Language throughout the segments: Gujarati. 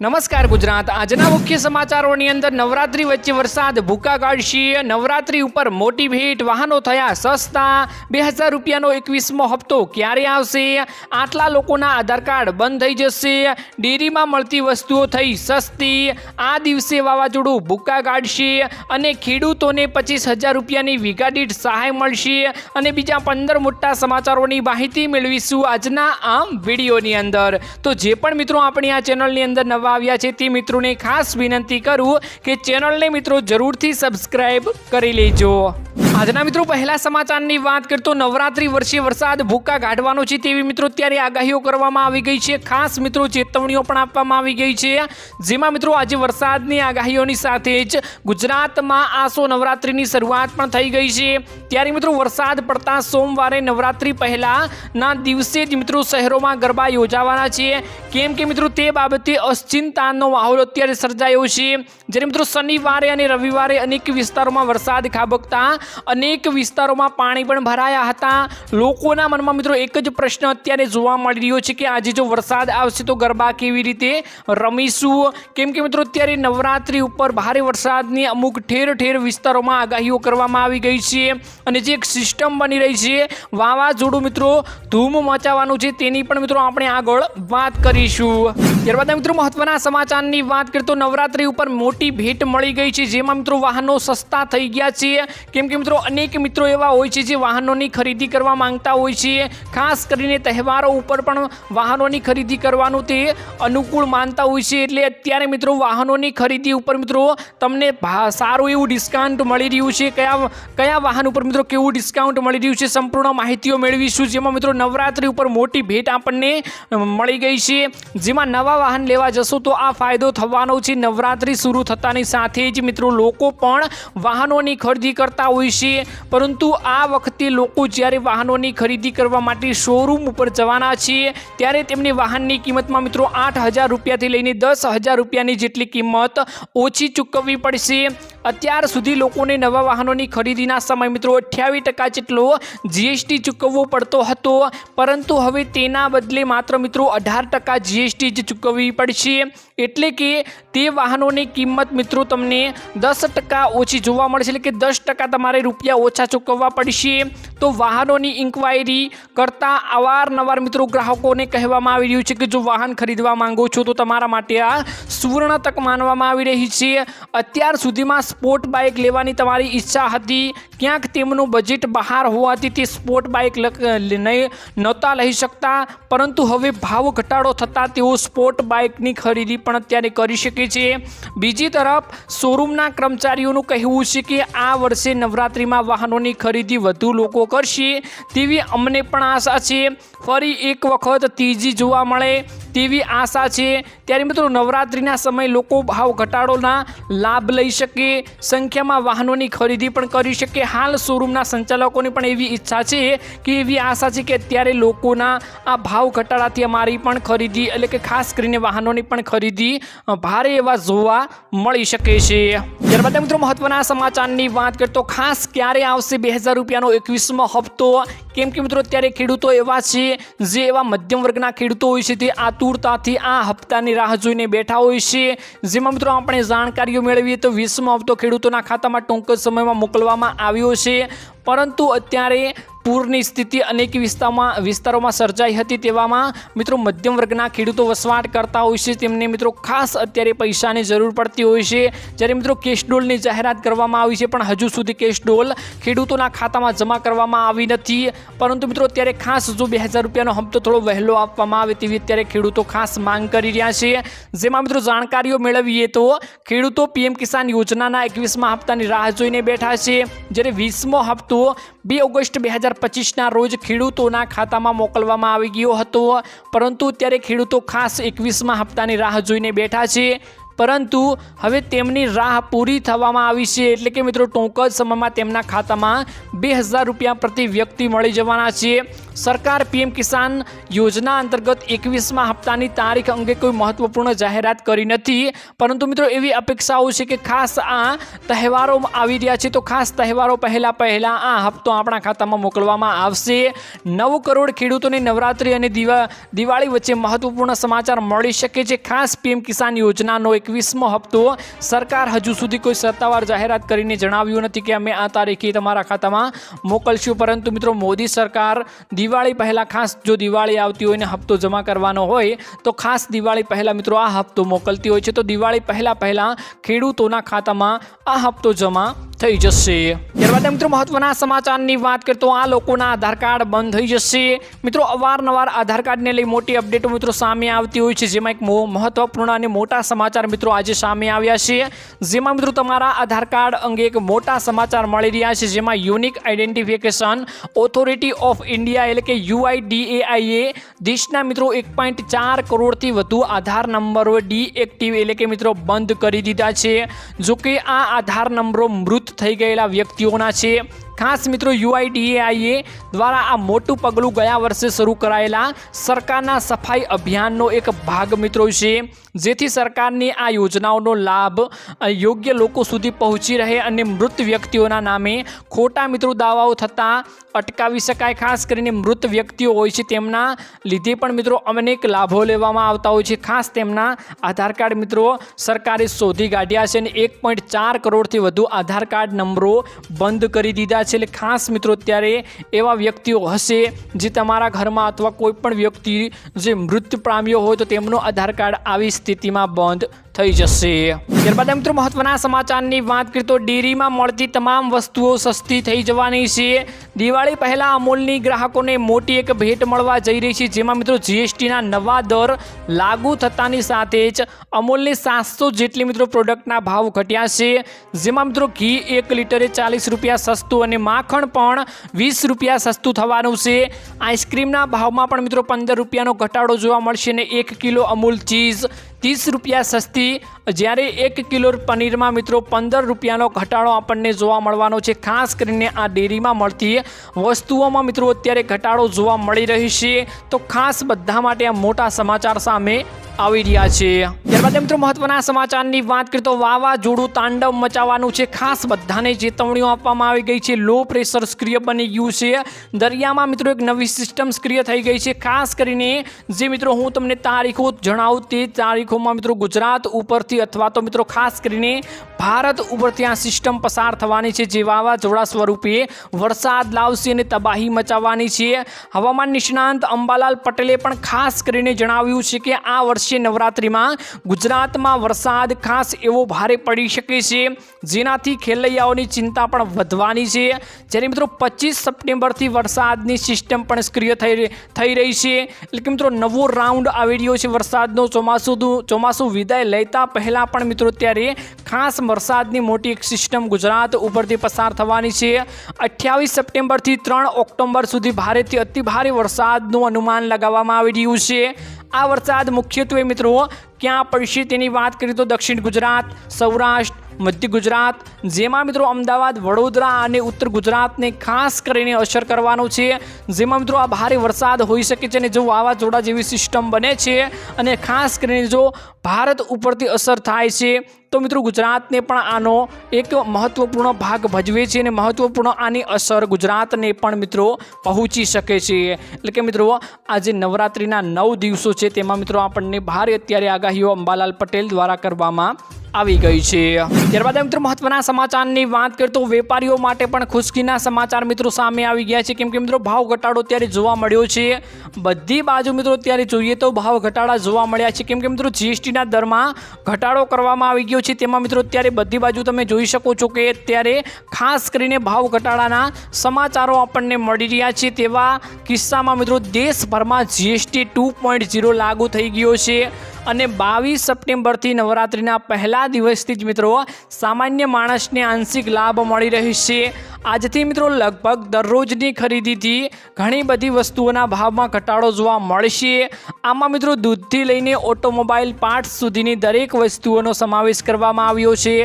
નમસ્કાર ગુજરાત. આજના મુખ્ય સમાચારોની અંદર નવરાત્રી વચ્ચે વરસાદ ભૂકા કાઢશે નવરાત્રી ઉપર મોટી ભેટ, વાહનો થયા સસ્તા, બે હજાર રૂપિયાનો એકવીસમો હપ્તો ક્યારે આવશે? આટલા લોકોના આધાર કાર્ડ બંધ થઈ જશે, ડેરીમાં મળતી વસ્તુઓ થઈ સસ્તી, આ દિવસે વાવાઝોડું ભૂકા કાઢશે અને ખેડૂતોને પચીસ હજાર રૂપિયાની વીઘા સહાય મળશે અને બીજા પંદર મોટા સમાચારોની માહિતી મેળવીશું આજના આમ વિડીયોની અંદર. તો જે પણ મિત્રો આપણી આ ચેનલની અંદર નવા આવ્યા છે તે મિત્રોને ખાસ વિનંતી કરું કે ચેનલને મિત્રો જરૂરથી સબસ્ક્રાઇબ કરી લેજો. આજના મિત્રો પહેલા સમાચારની વાત કરતો નવરાત્રી વર્ષે વરસાદ ભૂકા કાઢવાનો છે તેવી મિત્રો ત્યારે આગાહીઓ કરવામાં આવી ગઈ છે. ખાસ મિત્રો ચેતવણીઓ પણ આપવામાં આવી ગઈ છે. જેમાં મિત્રો આજે વરસાદની આગાહીઓની સાથે જ ગુજરાતમાં આસો નવરાત્રીની શરૂઆત પણ થઈ ગઈ છે. ત્યારે મિત્રો વરસાદ પડતા સોમવારે નવરાત્રી પહેલાના દિવસે જ મિત્રો શહેરોમાં ગરબા યોજાવાના છે. કેમ કે મિત્રો તે બાબતે અચિંતાનો માહોલ અત્યારે સર્જાયો છે. જ્યારે મિત્રો શનિવારે અને રવિવારે અનેક વિસ્તારોમાં વરસાદ ખાબકતા, અનેક વિસ્તારોમાં પાણી પણ ભરાયા હતા. લોકોના મનમાં મિત્રો એક જ પ્રશ્ન અત્યારે જોવા મળી રહ્યો છે કે આજે જો વરસાદ આવશે તો ગરબા કેવી રીતે રમીશું? કેમ કે મિત્રો અત્યારે નવરાત્રી ઉપર ભારે વરસાદની અમુક ઠેર ઠેર વિસ્તારોમાં આગાહીઓ કરવામાં આવી ગઈ છે અને જે એક સિસ્ટમ બની રહી છે, વાવાઝોડું મિત્રો ધૂમ મચાવવાનું છે તેની પણ મિત્રો આપણે આગળ વાત કરીશું. ત્યારબાદ મિત્રો મહત્વના સમાચારની વાત કરીએ તો નવરાત્રી ઉપર મોટી ભેટ મળી ગઈ છે, જેમાં મિત્રો વાહનો સસ્તા થઈ ગયા છે. કેમ કે મિત્રો અનેક મિત્રો એવા હોય છે જે વાહનોની ખરીદી કરવા માંગતા હોય છે. ખાસ કરીને તહેવારો ઉપર પણ વાહનોની ખરીદી કરવાનું તે અનુકૂળ માનતા હોય છે. એટલે અત્યારે મિત્રો વાહનોની ખરીદી ઉપર મિત્રો તમને સારું એવું ડિસ્કાઉન્ટ મળી રહ્યું છે. કયા કયા વાહન ઉપર મિત્રો કેવું ડિસ્કાઉન્ટ મળી રહ્યું છે સંપૂર્ણ માહિતીઓ મેળવીશું. જેમાં મિત્રો નવરાત્રી ઉપર મોટી ભેટ આપણને મળી ગઈ છે. જેમાં નવા વાહન લેવા જશો તો આ ફાયદો થવાનો છે. નવરાત્રિ શરૂ થતાની સાથે જ મિત્રો લોકો પણ વાહનોની ખરીદી કરતા હોય છે. પરંતુ આ વખતે લોકો જ્યારે વાહનોની ખરીદી કરવા માટે શોરૂમ ઉપર જવાના છે, ત્યારે તેમની વાહનની કિંમતમાં મિત્રો આઠ હજાર રૂપિયાથી લઈને દસ હજાર રૂપિયાની જેટલી કિંમત ઓછી ચૂકવવી પડશે. અત્યાર સુધી લોકોને નવા વાહનોની ખરીદીના સમય મિત્રો અઠ્યાવીસ ટકા જેટલો જીએસટી ચૂકવવો પડતો હતો. પરંતુ હવે તેના બદલે માત્ર મિત્રો અઢાર ટકા જીએસટી જ ચૂકવવી પડશે એટલે કે તે વાહનોની કિંમત મિત્રો તમને દસ ટકા ઓછી જોવા મળશે, એટલે કે દસ ટકા તમારે રૂપિયા ઓછા ચૂકવવા પડશે. તો વાહનોની ઇન્ક્વાયરી કરતા અવારનવાર મિત્રો ગ્રાહકોને કહેવામાં આવી રહ્યું છે કે જો વાહન ખરીદવા માંગો છો, તો તમારા માટે આ સુવર્ણ તક માનવામાં આવી રહી છે. અત્યાર સુધીમાં સ્પોર્ટ બાઇક લેવાની તમારી ઈચ્છા હતી, ક્યાંક તેમનું બજેટ બહાર હોવાથી તે સ્પોર્ટ બાઇક નહીં નહોતા લઈ શકતા. પરંતુ હવે ભાવ ઘટાડો થતાં તેઓ સ્પોર્ટ બાઇકની ખરીદી પણ અત્યારે કરી શકે છે બીજી તરફ, શોરૂમના કર્મચારીઓનું કહેવું છે કે આ વર્ષે નવરાત્રિમાં વાહનોની ખરીદી વધુ લોકો કરશે. તેવી અમને પણ આશા છે. ફરી એક વખત તેજી જોવા મળે. તેવી આશા છે. ત્યારે મિત્રો નવરાત્રિના સમયે લોકો ભાવ ઘટાડોના લાભ લઈ શકે, સંખ્યામાં વાહનોની ખરીદી પણ કરી શકે. હાલ શોરૂમના સંચાલકોની પણ એવી ઈચ્છા છે કે એવી આશા છે કે અત્યારે લોકોના આ ભાવ ઘટાડાથી અમારી પણ ખરીદી એટલે કે ખાસ કરીને વાહનોની પણ ખરીદી ભારે એવા જોવા મળી શકે છે. ત્યારબાદ મિત્રો મહત્વના સમાચારની વાત કરીએ તો ખાસ ક્યારે આવશે બે હજાર રૂપિયાનો એકવીસમો હપ્તો? કેમ કે મિત્રો અત્યારે ખેડૂતો એવા છે, જે એવા મધ્યમ વર્ગના ખેડૂતો હોય છે, તે આતુરતાથી આ હપ્તાની રાહ જોઈને બેઠા હોય છે. જેમાં મિત્રો આપણે જાણકારીઓ મેળવીએ તો વીસમો હપ્તો ખેડૂતોના ખાતામાં ટૂંક સમયમાં મોકલવામાં આવ્યો છે. પરંતુ અત્યારે પૂરની સ્થિતિ અનેક વિસ્તારમાં વિસ્તારોમાં સર્જાઈ હતી તેવામાં મિત્રો મધ્યમ વર્ગના ખેડૂતો વસવાટ કરતા હોય છે. તેમને મિત્રો ખાસ અત્યારે પૈસાની જરૂર પડતી હોય છે. જ્યારે મિત્રો કેશડોલની જાહેરાત કરવામાં આવી છે, પણ હજુ સુધી કેશડોલ ખેડૂતોના ખાતામાં જમા કરવામાં આવી નથી. પરંતુ મિત્રો અત્યારે ખાસ જો બે હજાર રૂપિયાનો હપ્તો થોડો વહેલો આપવામાં આવે તેવી અત્યારે ખેડૂતો ખાસ માંગ કરી રહ્યા છે. જેમાં મિત્રો જાણકારીઓ મેળવીએ તો ખેડૂતો પીએમ કિસાન યોજનાના એકવીસમા હપ્તાની રાહ જોઈને બેઠા છે. જ્યારે વીસમો હપ્તો બે ઓગસ્ટ બે હજાર પચીસના રોજ ખેડૂતોના ખાતામાં મોકલવામાં આવી ગયો હતો. પરંતુ ત્યારે ખેડૂતો ખાસ એકવીસમા હપ્તાની રાહ જોઈને બેઠા છે. પરંતુ હવે તેમની રાહ પૂરી થવામાં આવી છે. એટલે કે મિત્રો ટૂંક જ સમયમાં તેમના ખાતામાં બે હજાર રૂપિયા પ્રતિ વ્યક્તિ મળી જવાના છે. સરકાર પીએમ કિસાન યોજના અંતર્ગત એકવીસમાં હપ્તાની તારીખ અંગે કોઈ મહત્વપૂર્ણ જાહેરાત કરી નથી. પરંતુ મિત્રો એવી અપેક્ષાઓ છે કે ખાસ આ તહેવારો આવી રહ્યા છે. તો ખાસ તહેવારો પહેલાં પહેલાં આ હપ્તો આપણા ખાતામાં મોકલવામાં આવશે. નવ કરોડ ખેડૂતોને નવરાત્રિ અને દિવા દિવાળી વચ્ચે મહત્વપૂર્ણ સમાચાર મળી શકે છે. ખાસ પીએમ કિસાન યોજનાનો એકવીસમો હપ્તો સરકાર હજુ સુધી કોઈ સત્તાવાર જાહેરાત કરીને જણાવ્યું નથી કે અમે આ તારીખે તમારા ખાતામાં મોકલશું. પરંતુ મિત્રો મોદી સરકાર દિવાળી પહેલાં ખાસ જો દિવાળી આવતી હોય ને હપ્તો જમા કરવાનો હોય, તો ખાસ દિવાળી પહેલાં મિત્રો આ હપ્તો મોકલતી હોય છે. તો દિવાળી પહેલાં પહેલાં ખેડૂતોના ખાતામાં આ હપ્તો જમા થઈ જશે. ત્યારબાદ મિત્રો મહત્વના સમાચારની વાત કરીએ તો આ લોકોના આધાર કાર્ડ બંધ થઈ જશે. મિત્રો અવારનવાર આધાર કાર્ડને લઈ મોટી અપડેટો મિત્રો સામે આવતી હોય છે. જેમાં એક મહત્વપૂર્ણ અને મોટા સમાચાર મિત્રો આજે સામે આવ્યા છે. જેમાં મિત્રો તમારા આધાર કાર્ડ અંગે એક મોટા સમાચાર મળી રહ્યા છે. જેમાં unique identification authority of India એટલે કે યુઆઈડીએઆઈએ દેશના મિત્રો એક પોઈન્ટ ચાર કરોડથી વધુ આધાર નંબરો ડીએક્ટિવ એટલે કે મિત્રો બંધ કરી દીધા છે. જોકે આ આધાર નંબરો મૃત થઈ ગયેલા વ્યક્તિઓના છે. ખાસ મિત્રો યુઆઈડીએઆઈએ દ્વારા આ મોટું પગલું ગયા વર્ષે શરૂ કરાયેલા સરકારના સફાઈ અભિયાનનો એક ભાગ મિત્રો છે, જેથી સરકારની આ યોજનાઓનો લાભ યોગ્ય લોકો સુધી પહોંચી રહે અને મૃત વ્યક્તિઓના નામે ખોટા મિત્રો દાવાઓ થતાં અટકાવી શકાય. ખાસ કરીને મૃત વ્યક્તિઓ હોય છે તેમના લીધે પણ મિત્રો અનેક લાભો લેવામાં આવતા હોય છે. ખાસ તેમના આધાર કાર્ડ મિત્રો સરકારે શોધી કાઢ્યા છે અને એક પોઈન્ટ ચાર કરોડથી વધુ આધાર કાર્ડ નંબરો બંધ કરી દીધા છે. એટલે ખાસ મિત્રો ત્યારે એવા વ્યક્તિઓ હશે જે તમારા ઘરમાં અથવા કોઈ પણ વ્યક્તિ જે મૃત્યુ પામ્યો હોય તો તેમનો આધાર કાર્ડ આવી સ્થિતિમાં બંધ થઈ જશે. ત્યારબાદ મિત્રો મહત્વના સમાચારની વાત કરીએ તો ડેરીમાં મળતી તમામ વસ્તુઓ સસ્તી થઈ જવાની છે. દિવાળી પહેલાં અમૂલની ગ્રાહકોને મોટી એક ભેટ મળવા જઈ રહી છે. જેમાં મિત્રો જીએસટીના નવા દર લાગુ થતાની સાથે જ અમૂલની સાતસો જેટલી મિત્રો પ્રોડક્ટના ભાવ ઘટ્યા છે. જેમાં મિત્રો ઘી એક લીટરે ચાલીસ રૂપિયા સસ્તું અને માખણ પણ વીસ રૂપિયા સસ્તું થવાનું છે. આઈસ્ક્રીમના ભાવમાં પણ મિત્રો પંદર રૂપિયાનો ઘટાડો જોવા મળશે અને એક કિલો અમૂલ ચીઝ ત્રીસ રૂપિયા સસ્તી, જ્યારે એક કિલો પનીરમાં મિત્રો પંદર રૂપિયાનો ઘટાડો આપણને જોવા મળવાનો છે. ખાસ કરીને આ ડેરીમાં મળતી વસ્તુઓમાં મિત્રો અત્યારે ઘટાડો જોવા મળી રહી છે. તો ખાસ બધા માટે આ મોટા સમાચાર સામે આવી રહ્યા છે. ત્યારબાદ મિત્રો મહત્વના સમાચારની વાત કરીએ તો વાવાઝોડું તાંડવ મચાવવાનું છે. ખાસ બધાને ચેતવણીઓ આપવામાં આવી ગઈ છે. લો પ્રેશર સક્રિય બની ગયું છે. દરિયામાં મિત્રો એક નવી સિસ્ટમ સક્રિય થઈ ગઈ છે. ખાસ કરીને જે મિત્રો હું તમને તારીખો જણાવું તે તારીખોમાં મિત્રો ગુજરાત ઉપરથી અથવા તો મિત્રો ખાસ કરીને ભારત ઉપરથી આ સિસ્ટમ પસાર થવાની છે. જે વાવાઝોડા સ્વરૂપે વરસાદ લાવશે અને તબાહી મચાવવાની છે. હવામાન નિષ્ણાંત અંબાલાલ પટેલે પણ ખાસ કરીને જણાવ્યું છે કે આ વર્ષે નવરાત્રિમાં. ગુજરાતમાં વરસાદ ખાસ એવો ભારે પડી શકે છે. જેનાથી ખેલૈયાઓની ચિંતા પણ વધવાની છે. જ્યારે મિત્રો પચીસ સપ્ટેમ્બરથી વરસાદની સિસ્ટમ પણ સક્રિય થઈ થઈ રહી છે. એટલે કે મિત્રો નવો રાઉન્ડ આવી રહ્યો છે વરસાદનો. ચોમાસું ચોમાસું વિદાય લેતા પહેલાં પણ મિત્રો ત્યારે ખાસ વરસાદની મોટી એક સિસ્ટમ ગુજરાત ઉપરથી પસાર થવાની છે. અઠ્યાવીસ સપ્ટેમ્બરથી ત્રણ ઓક્ટોબર સુધી ભારેથી અતિ ભારે વરસાદનું અનુમાન લગાવવામાં આવી રહ્યું છે. આ વરસાદ મુખ્યત્વે મિત્રો ક્યાં પડશે તેની વાત કરીએ તો દક્ષિણ ગુજરાત સૌરાષ્ટ્ર મધ્ય ગુજરાત, જેમાં મિત્રો અમદાવાદ, વડોદરા અને ઉત્તર ગુજરાતને ખાસ કરીને અસર કરવાનો છે. જેમાં મિત્રો આ ભારે વરસાદ હોઈ શકે છે અને જો વાવાઝોડા જેવી સિસ્ટમ બને છે અને ખાસ કરીને જો ભારત ઉપરથી અસર થાય છે, તો મિત્રો ગુજરાતને પણ આનો એક મહત્વપૂર્ણ ભાગ ભજવે છે અને મહત્વપૂર્ણ આની અસર ગુજરાતને પણ મિત્રો પહોંચી શકે છે. એટલે કે મિત્રો, આજે નવરાત્રિના નવ દિવસો છે, તેમાં મિત્રો આપણને ભારે અત્યારે આગાહીઓ અંબાલાલ પટેલ દ્વારા કરવામાં આવી ગઈ છે. ત્યારબાદ મિત્રો મહત્વના સમાચારની વાત કરીએ તો વેપારીઓ માટે પણ ખુશકીના સમાચાર મિત્રો સામે આવી ગયા છે. કેમ કે મિત્રો ભાવ ઘટાડો ત્યારે જોવા મળ્યો છે. બધી બાજુ મિત્રો ત્યારે જોઈએ તો ભાવ ઘટાડા જોવા મળ્યા છે. કેમ કે મિત્રો જીએસટીના દરમાં ઘટાડો કરવામાં આવી ગયો છે. તેમાં મિત્રો અત્યારે બધી બાજુ તમે જોઈ શકો છો કે અત્યારે ખાસ કરીને ભાવ ઘટાડાના સમાચારો આપણને મળી રહ્યા છે. તેવા કિસ્સામાં મિત્રો દેશભરમાં જીએસટી ટુ લાગુ થઈ ગયો છે. અને બાવીસ સપ્ટેમ્બરથી નવરાત્રિના પહેલા દિવસથી જ મિત્રો સામાન્ય માણસને આંશિક લાભ મળી રહી છે. આજથી મિત્રો લગભગ દરરોજની ખરીદીથી ઘણી બધી વસ્તુઓના ભાવમાં ઘટાડો જોવા મળશે. આમાં મિત્રો દૂધથી લઈને ઓટોમોબાઈલ પાર્ટ્સ સુધીની દરેક વસ્તુઓનો સમાવેશ કરવામાં આવ્યો છે.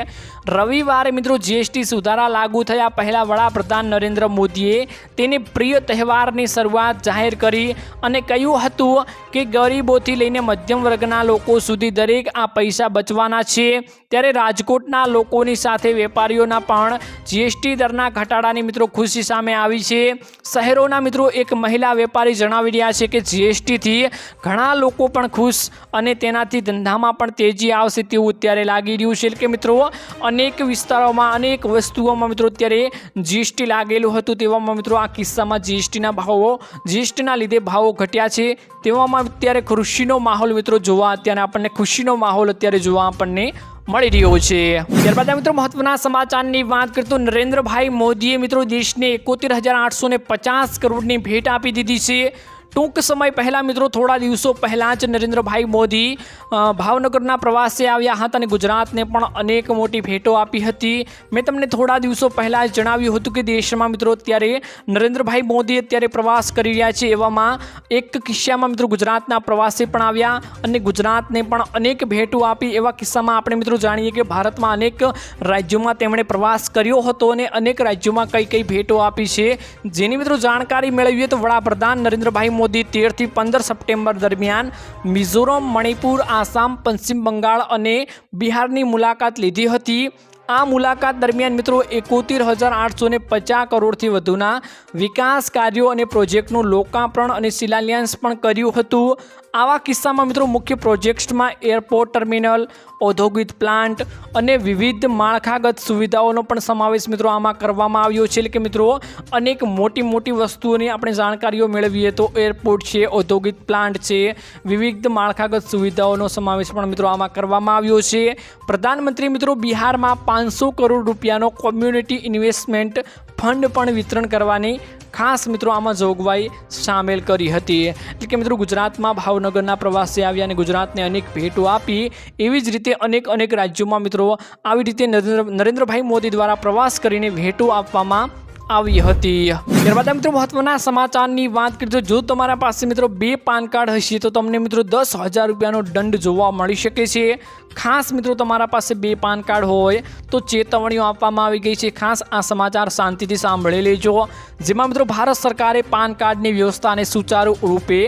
રવિવારે મિત્રો જીએસટી સુધારા લાગુ થયા. પહેલાં વડાપ્રધાન નરેન્દ્ર મોદીએ તેની પ્રિય તહેવારની શરૂઆત જાહેર કરી અને કહ્યું હતું કે ગરીબોથી લઈને મધ્યમ વર્ગના લોકો સુધી દરેક આ પૈસા બચવાના છે. ત્યારે રાજકોટના લોકોની સાથે વેપારીઓના પણ જીએસટી દરના ઘટાડાની મિત્રો ખુશી સામે આવી છે. શહેરોના મિત્રો એક મહિલા વેપારી જણાવી રહ્યા છે કે જીએસટીથી ઘણા લોકો પણ ખુશ અને તેનાથી ધંધામાં પણ તેજી આવશે તેવું અત્યારે લાગી રહ્યું છે. કે મિત્રો અનેક વિસ્તારોમાં અનેક વસ્તુઓમાં મિત્રો અત્યારે જીએસટી લાગેલું હતું તેવામાં મિત્રો આ કિસ્સામાં જીએસટીના ભાવો જીએસટીના લીધે ભાવો ઘટ્યા છે. તેવામાં અત્યારે ખુશીનો માહોલ મિત્રો જોવા અત્યારે આપણને ખુશીનો માહોલ અત્યારે જોવા આપણને મળી રહ્યો છે. ત્યારબાદ મિત્રો મહત્વના સમાચારની વાત કરતો નરેન્દ્રભાઈ મોદીએ મિત્રો દેશને એકોતેર હજાર આઠસો ને પચાસ કરોડની ભેટ આપી દીધી છે. ટૂંક સમય પહેલાં મિત્રો, થોડા દિવસો પહેલાં જ નરેન્દ્રભાઈ મોદી ભાવનગરના પ્રવાસે આવ્યા હતા અને ગુજરાતને પણ અનેક મોટી ભેટો આપી હતી. મેં તમને થોડા દિવસો પહેલાં જ જણાવ્યું હતું કે દેશમાં મિત્રો અત્યારે નરેન્દ્રભાઈ મોદી અત્યારે પ્રવાસ કરી રહ્યા છે. એવામાં એક કિસ્સામાં મિત્રો ગુજરાતના પ્રવાસે પણ આવ્યા અને ગુજરાતને પણ અનેક ભેટો આપી. એવા કિસ્સામાં આપણે મિત્રો જાણીએ કે ભારતમાં અનેક રાજ્યોમાં તેમણે પ્રવાસ કર્યો હતો અને અનેક રાજ્યોમાં કઈ કઈ ભેટો આપી છે. જેની મિત્રો જાણકારી મેળવીએ તો વડાપ્રધાન નરેન્દ્રભાઈ મોદી તેરથી પંદર સપ્ટેમ્બર દરમિયાન મિઝોરમ, મણિપુર, આસામ, પશ્ચિમ બંગાળ અને બિહારની મુલાકાત લીધી હતી. આ મુલાકાત દરમિયાન મિત્રો એકોતેર હજાર આઠસો ને પચાસ કરોડથી વધુના વિકાસ કાર્યો અને પ્રોજેક્ટનું લોકાર્પણ અને શિલાન્યાસ પણ કર્યું હતું. આવા કિસ્સામાં મિત્રો મુખ્ય પ્રોજેક્ટ્સમાં એરપોર્ટ ટર્મિનલ, ઔદ્યોગિક પ્લાન્ટ અને વિવિધ માળખાગત સુવિધાઓનો પણ સમાવેશ મિત્રો આમાં કરવામાં આવ્યો છે. એટલે કે મિત્રો, અનેક મોટી મોટી વસ્તુઓની આપણે જાણકારીઓ મેળવીએ તો એરપોર્ટ છે, ઔદ્યોગિક પ્લાન્ટ છે, વિવિધ માળખાગત સુવિધાઓનો સમાવેશ પણ મિત્રો આમાં કરવામાં આવ્યો છે. પ્રધાનમંત્રી મિત્રો, બિહારમાં પાંચસો કરોડ રૂપિયાનો કોમ્યુનિટી ઇન્વેસ્ટમેન્ટ ફંડ પણ વિતરણ કરવાની ખાસ મિત્રો આમાં જોગવાઈ સામેલ કરી હતી. એટલે કે મિત્રો ગુજરાતમાં ભાવનગરના પ્રવાસે આવ્યા અને ગુજરાતને અનેક ભેટો આપી. એવી જ રીતે અનેક અનેક રાજ્યોમાં મિત્રો આવી રીતે નરેન્દ્ર નરેન્દ્રભાઈ મોદી દ્વારા પ્રવાસ કરીને ભેટો આપવામાં આવી હતી. ત્યારબાદ મિત્રો મહત્વના સમાચારની વાત કરીએ તો જો તમારા પાસે મિત્રો બે પાન કાર્ડ હશે તો તમને મિત્રો દસ હજાર રૂપિયાનો દંડ જોવા મળી શકે છે. ખાસ મિત્રો તમારા પાસે બે પાન કાર્ડ હોય તો ચેતવણીઓ આપવામાં આવી ગઈ છે. ખાસ આ સમાચાર શાંતિથી સાંભળી લેજો. જેમાં મિત્રો ભારત સરકારે પાન કાર્ડની વ્યવસ્થાને સુચારુ રૂપે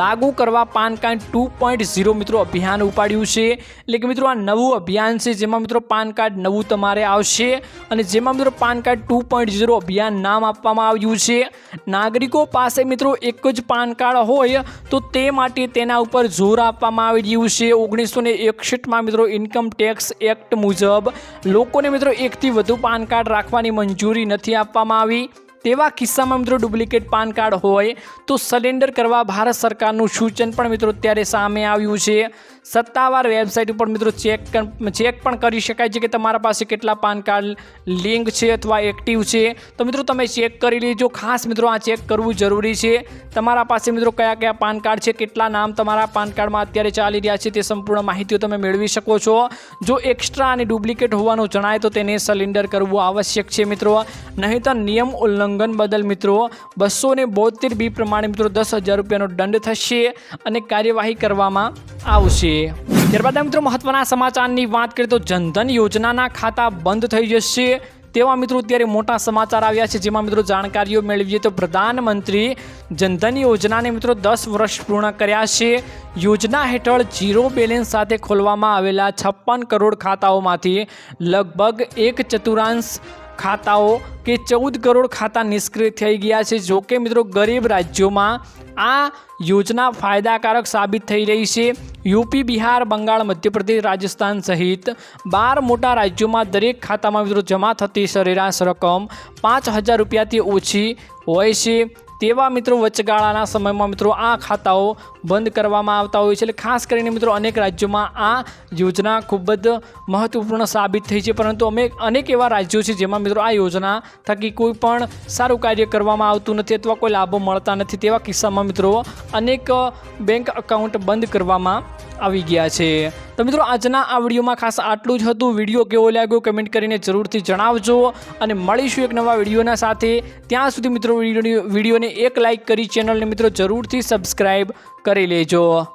લાગુ કરવા PAN card two point zero મિત્રો અભિયાન ઉપાડ્યું છે. એટલે કે મિત્રો આ નવું અભિયાન છે જેમાં મિત્રો પાન કાર્ડ નવું તમારે આવશે અને જેમાં મિત્રો PAN card two point zero અભિયાન નામ આપવામાં આવ્યું છે. નાગરિકો પાસે મિત્રો એક જ પાન કાર્ડ હોય તો તે માટે તેના ઉપર જોર આપવામાં આવી રહ્યું છે. ઓગણીસો ને એકસઠમાં મિત્રો ઇન્કમ ટેક્સ એક્ટ મુજબ લોકોને મિત્રો એકથી વધુ પાન કાર્ડ રાખવાની મંજૂરી નથી આપવામાં આવી. તેવા કિસ્સામાં મિત્રો ડુપ્લિકેટ પાન કાર્ડ હોય તો સરેન્ડર કરવા ભારત સરકારનું સૂચન પણ મિત્રો અત્યારે સામે આવ્યું છે. સત્તાવાર વેબસાઇટ ઉપર મિત્રો ચેક ચેક પણ કરી શકાય છે કે તમારા પાસે કેટલા પાન કાર્ડ લિંક છે અથવા એક્ટિવ છે. તો મિત્રો તમે ચેક કરી લેજો. ખાસ મિત્રો આ ચેક કરવું જરૂરી છે. તમારા પાસે મિત્રો કયા કયા પાન કાર્ડ છે, કેટલા નામ તમારા પાન કાર્ડમાં અત્યારે ચાલી રહ્યા છે તે સંપૂર્ણ માહિતીઓ તમે મેળવી શકો છો. જો એક્સ્ટ્રા અને ડુપ્લિકેટ હોવાનું જણાય તો તેને સિલિન્ડર કરવું આવશ્યક છે મિત્રો. નહીંતર નિયમ ઉલ્લંઘન બદલ મિત્રો બસો ને બી પ્રમાણે મિત્રો દસ હજાર રૂપિયાનો દંડ થશે અને કાર્યવાહી કરવામાં આવશે. ત્યારબાદ મિત્રો મહત્વના સમાચારની વાત કરીએ તો જનધન યોજનાના ખાતા બંધ થઈ જશે. તેવા મિત્રો અત્યારે મોટા સમાચાર આવ્યા છે. જેમાં મિત્રો જાણકારીઓ મેળવીએ તો પ્રધાનમંત્રી જનધન યોજનાને મિત્રો દસ વર્ષ પૂર્ણ કર્યા છે. યોજના હેઠળ જીરો બેલેન્સ સાથે ખોલવામાં આવેલા છપ્પન કરોડ ખાતાઓમાંથી લગભગ એક ચતુર્થાંશ ખાતાઓ કે ચૌદ કરોડ ખાતા નિષ્ક્રિય થઈ ગયા છે. જો કે મિત્રો, ગરીબ રાજ્યોમાં આ યોજના ફાયદાકારક સાબિત થઈ રહી છે. યુપી, બિહાર, બંગાળ, મધ્યપ્રદેશ, રાજસ્થાન સહિત બાર મોટા રાજ્યોમાં દરેક ખાતામાં મિત્રો જમા થતી સરેરાશ રકમ પાંચ હજાર રૂપિયાથી ઓછી હોય છે. તેવા મિત્રો વચગાળાના સમયમાં મિત્રો આ ખાતાઓ બંધ કરવામાં આવતા હોય છે. એટલે ખાસ કરીને મિત્રો અનેક રાજ્યોમાં આ યોજના ખૂબ જ મહત્વપૂર્ણ સાબિત થઈ છે. પરંતુ અમે અનેક એવા રાજ્યો છે જેમાં મિત્રો આ યોજના થકી કોઈ પણ સારું કાર્ય કરવામાં આવતું નથી અથવા કોઈ લાભો મળતા નથી તેવા કિસ્સામાં મિત્રો અનેક બેંક એકાઉન્ટ બંધ કરવામાં આવી ગયા છે. તો મિત્રો આજના આ વિડીયોમાં ખાસ આટલું જ હતું. વીડિયો કેવો લાગ્યો કમેન્ટ કરીને જરૂરથી જણાવજો અને મળીશું એક નવા વિડીયોના સાથે. ત્યાં સુધી મિત્રો વિડીયોને એક લાઇક કરી ચેનલને મિત્રો જરૂરથી સબસ્ક્રાઈબ કરી લેજો.